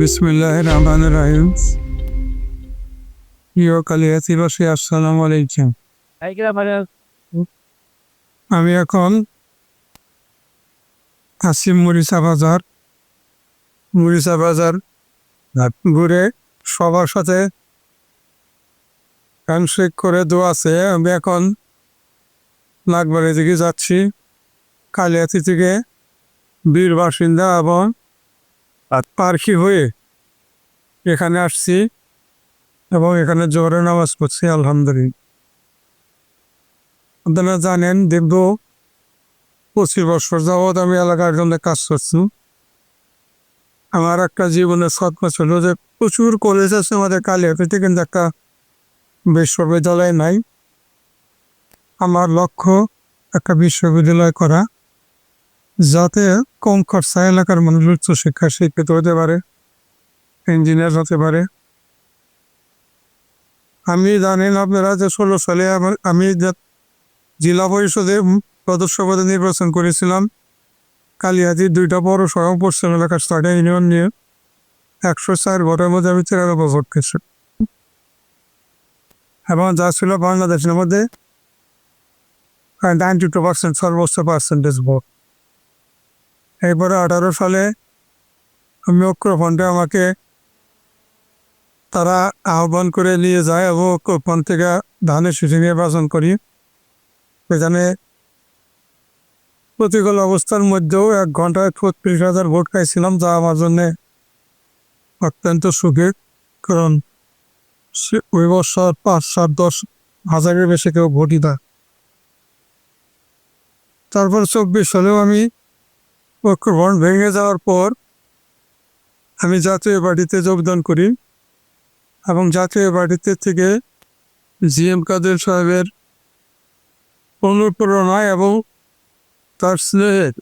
বিসমিল্লাহ রহমান রাহিম প্রিয় কালিয়াতিবাসী আসসালামু আলাইকুম আমি এখন আছি মরিচা বাজার মরিচা বাজার ঘুরে সবার সাথে হ্যান্ডশেক করে আছে। আমি এখন নাগবাড়ি দিকে যাচ্ছি কালিয়াতি থেকে বীর বাসিন্দা এবং পার্কি হয়ে এখানে আসছি এবং এখানে জোরে নামাজ পড়ছি, আলহামদুলিল্লাহ। আপনারা জানেন, দীর্ঘ পঁচিশ বছর যাবৎ আমি এলাকার জন্য কাজ করছি। আমার একটা জীবনের স্বপ্ন ছিল যে প্রচুর কলেজ আছে আমাদের কালিয়াপিতে কিন্তু একটা বিশ্ববিদ্যালয় নাই। আমার লক্ষ্য একটা বিশ্ববিদ্যালয় করা। যাতে কম খরচা এলাকার মানুষ উচ্চ শিক্ষা শিক্ষিত হতে পারে ইঞ্জিনিয়ার হতে পারে। আমি জানেন আপনারা যে ষোলো সালে আমার, আমি জেলা পরিষদে সদস্য পদে নির্বাচন করেছিলাম কালিয়াতির দুইটা বড় সহ পশ্চিম এলাকার ছয়টা ইউনিয়ন নিয়ে একশো চার ভোটের মধ্যে আমি তিরানব্বই ভোট পেয়েছি। এবং যা ছিল বাংলাদেশের মধ্যে নাইনটি টু পার্সেন্ট সর্বোচ্চ পার্সেন্টেজ ভোট। এরপরে আঠারো সালে আমি আমাকে তারা আহ্বান করে নিয়ে যায় এবং ঐক্যফ্রন্ট থেকে ধানের শিশু নির্বাচন করি। সেখানে প্রতিকূল অবস্থার মধ্যেও এক ঘন্টায় ছত্রিশ হাজার ভোট পাইছিলাম যা আমার জন্য অত্যন্ত সুখের, কারণ ওই বছর পাঁচ, সাত, দশ হাজারের বেশি কেউ ভোটই দেয়। তারপর চব্বিশ সালেও আমি ঐক্যফ্রন্ট ভেঙে যাওয়ার পর আমি জাতীয় পার্টিতে যোগদান করি এবং জাতীয় পার্টিতে থেকে জি এম কাদের সাহেবের অনুপ্রেরণায় এবং তার স্নেহের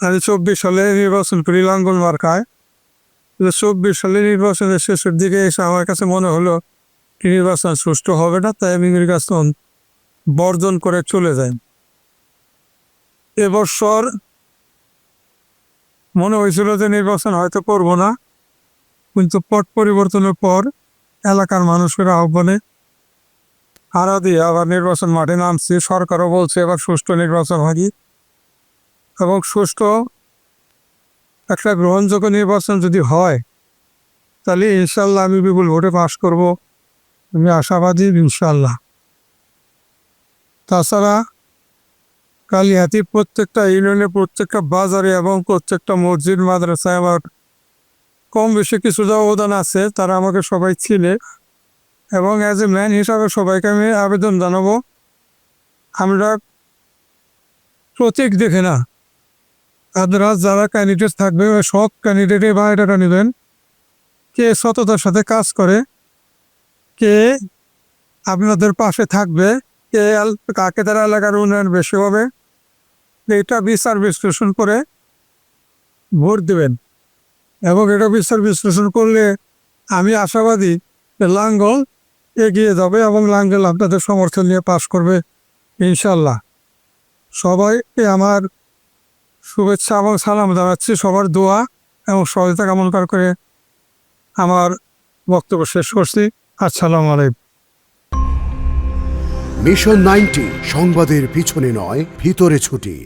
আমি চব্বিশ সালে নির্বাচন করি লাঙ্গল মার্কায়। চব্বিশ সালে নির্বাচনের শেষের দিকে এসে আমার কাছে মনে হলো নির্বাচন সুষ্ঠু হবে না, তাই আমি নির্বাচন বর্জন করে চলে যাই। এবছর মনে হয়েছিল যে নির্বাচন হয়তো করব না, কিন্তু পট পরিবর্তনের পর এলাকার মানুষের আহ্বানে হারা দিয়ে আবার নির্বাচন মাঠে নামছি। সরকারও বলছে এবার সুষ্ঠু নির্বাচন হয় এবং সুষ্ঠু একটা গ্রহণযোগ্য নির্বাচন যদি হয়, তাহলে ইনশাল্লাহ আমি বিপুল ভোটে পাশ করব। আমি আশাবাদী, ইনশাল্লাহ। তাছাড়া কালিহাতি প্রত্যেকটা ইউনিয়নে, প্রত্যেকটা বাজারে এবং প্রত্যেকটা মসজিদ, মাদ্রাসায় আমার কম বেশি কিছু যা অবদান আছে, তারা আমাকে সবাই ছিলে এবং অ্যাজ এ ম্যান হিসাবে সবাইকে আমি আবেদন জানাব। আমরা প্রতীক দেখে না। আপনারা যারা ক্যান্ডিডেট থাকবে, সব ক্যান্ডিডেটে বায়োডাটা নেবেন। কে সততার সাথে কাজ করে, কে আপনাদের পাশে থাকবে, কে কাকে তারা এলাকার উন্নয়ন বেশি হবে এটা বিচার বিশ্লেষণ করে ভোট দেবেন। এবং এটা বিচার বিশ্লেষণ করলে আমি আশাবাদী যে লাঙ্গল এগিয়ে যাবে এবং লাঙ্গল আপনাদের সমর্থন নিয়ে পাশ করবে ইনশাল্লাহ সবাইকে আমার শুভেচ্ছা এবং সালাম জানাচ্ছি। সবার দোয়া এবং সহযোগিতা কামনা করে আমার বক্তব্য শেষ করছি। আসসালামু আলাইকুম। মিশন নাইনটি সংবাদের পিছনে নয়, ভিতরে ছুটি।